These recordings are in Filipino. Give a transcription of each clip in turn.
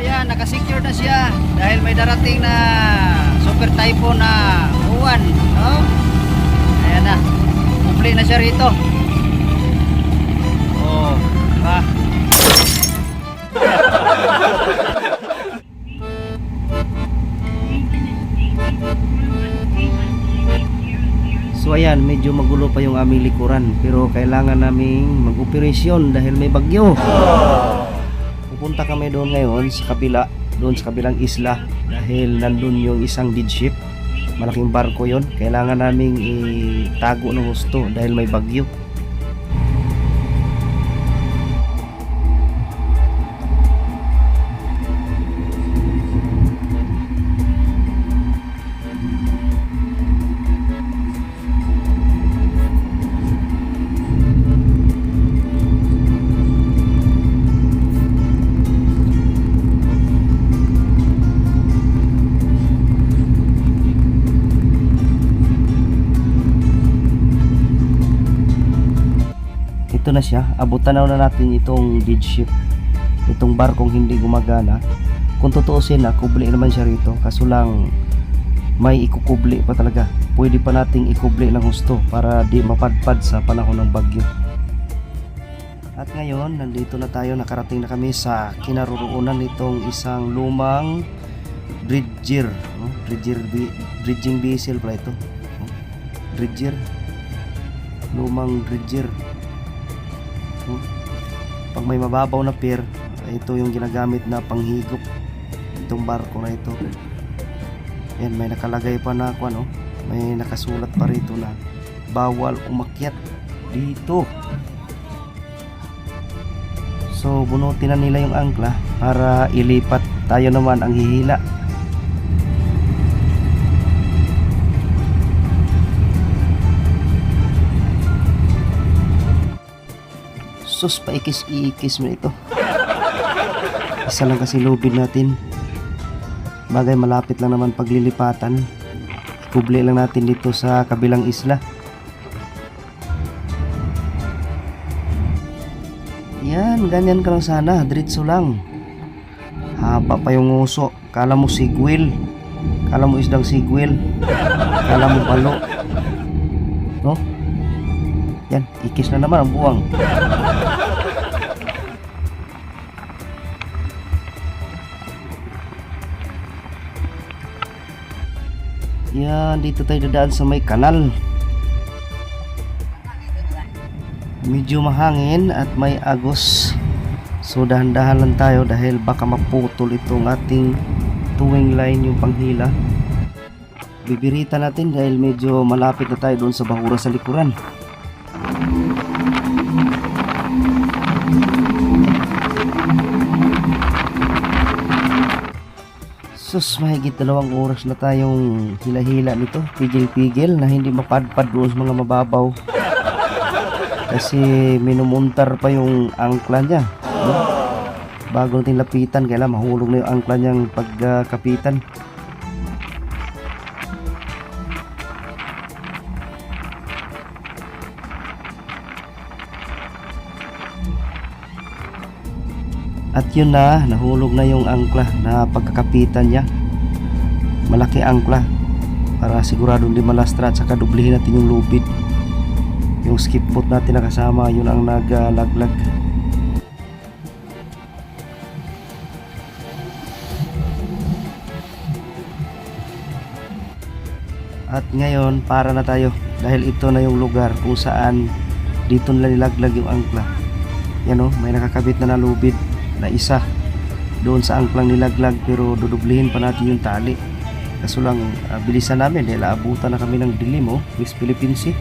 ayan, nakasecure na siya dahil may darating na super typhoon na uwan. No? Ayan na. Kumple na siya rito. Oh, diba? So ayan, medyo magulo pa yung aming likuran pero kailangan naming mag-operasyon dahil may bagyo. Pupunta kami doon ngayon sa kabila, doon sa kabilang isla dahil nandun yung isang dead ship. Malaking barko yon. Kailangan naming itago ng gusto dahil may bagyo. Ito na siya. Abutan na natin itong dead ship. Itong barkong hindi gumagana. Kung tutuusin na kubli naman siya rito. Kaso lang may ikukubli pa talaga. Pwede pa nating ikubli ng gusto para di mapadpad sa panahon ng bagyo. At ngayon nandito na tayo. Nakarating na kami sa kinaroroonan nitong isang lumang bridger. No? bridger bridging vessel pala ito. No? bridger. Lumang bridger pag may mababaw na pier ito yung ginagamit na panghigop. Itong barko na ito. Yan may nakalagay pa na ako ano may nakasulat pa rito na bawal umakyat dito. So bunutin na nila yung angkla para ilipat tayo naman ang hihila sus paikis-ikis mo ito. Isa lang kasi lubid natin. Bagay malapit lang naman paglilipatan. Kubli lang natin dito sa kabilang isla. Yan ganyan ka lang sana. Diretso lang. Haba pa yung nguso kala mo sigwil. Kala mo isdang sigwil. Kala mo balo. No? Yan ikis na naman ang buwang Yan, dito tayo dadaan sa may kanal. Medyo mahangin at may agos. So dahan-dahan lang tayo dahil baka maputol itong ating tuwing line yung panghila. Bibirita natin dahil medyo malapit na tayo doon sa bahura sa likuran. Sus, mahigit dalawang oras na tayong hila-hila nito. Pigil-pigil na hindi mapadpad doon sa mga mababaw. Kasi minumuntar pa yung angkla niya. no? Bago natin lapitan, kailangan mahulog na yung angkla niyang pagkapitan. At yun na, nahulog na yung angkla na pagkakapitan niya. Malaki angkla para sigurado hindi malastra at saka dublihin natin yung lubid. Yung skip boat natin na kasama, yun ang naglaglag. At ngayon, para na tayo dahil ito na yung lugar kung saan dito nila nilaglag yung angkla. Yan o, may nakakabit na nalubid na isa doon sa angklang nilaglag pero dudublihin pa natin yung tali. Kaso lang, ah, bilisan namin dahil aabutan na kami ng dilim oh, West Philippine Sea.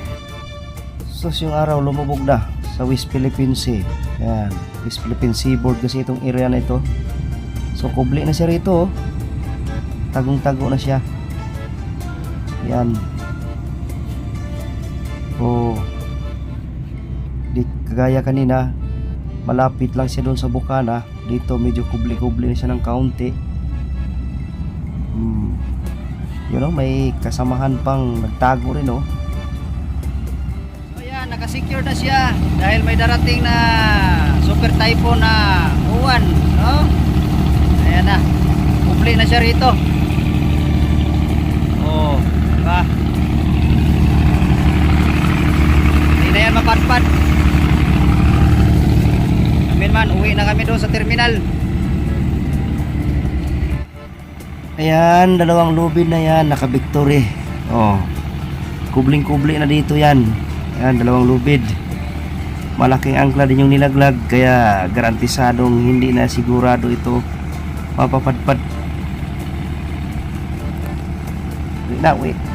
So yung araw lumubog na sa West Philippine Sea. Yan, West Philippine Seaboard kasi itong area na ito. So kubli na siya rito oh. Tagong-tago na siya. Yan. Oh. Di kagaya kanina, malapit lang siya doon sa bukana. Dito medyo kubli-kubli na siya ng kaunti. Hmm. You know, may kasamahan pang nagtago rin oh. Ayan, nakasecure na siya dahil may darating na super typhoon na uwan, no? Ayan na. kubli na siya rito. Oh, diba? Hindi na yan mapadpad. Uwi na kami doon sa terminal. Ayan, dalawang lubid na yan, naka-victory. Oh. Kubling-kubli na dito yan. Ayan, dalawang lubid. Malaking angkla din yung nilaglag, kaya garantisadong hindi na sigurado ito mapapadpad. Uwi na, uwi.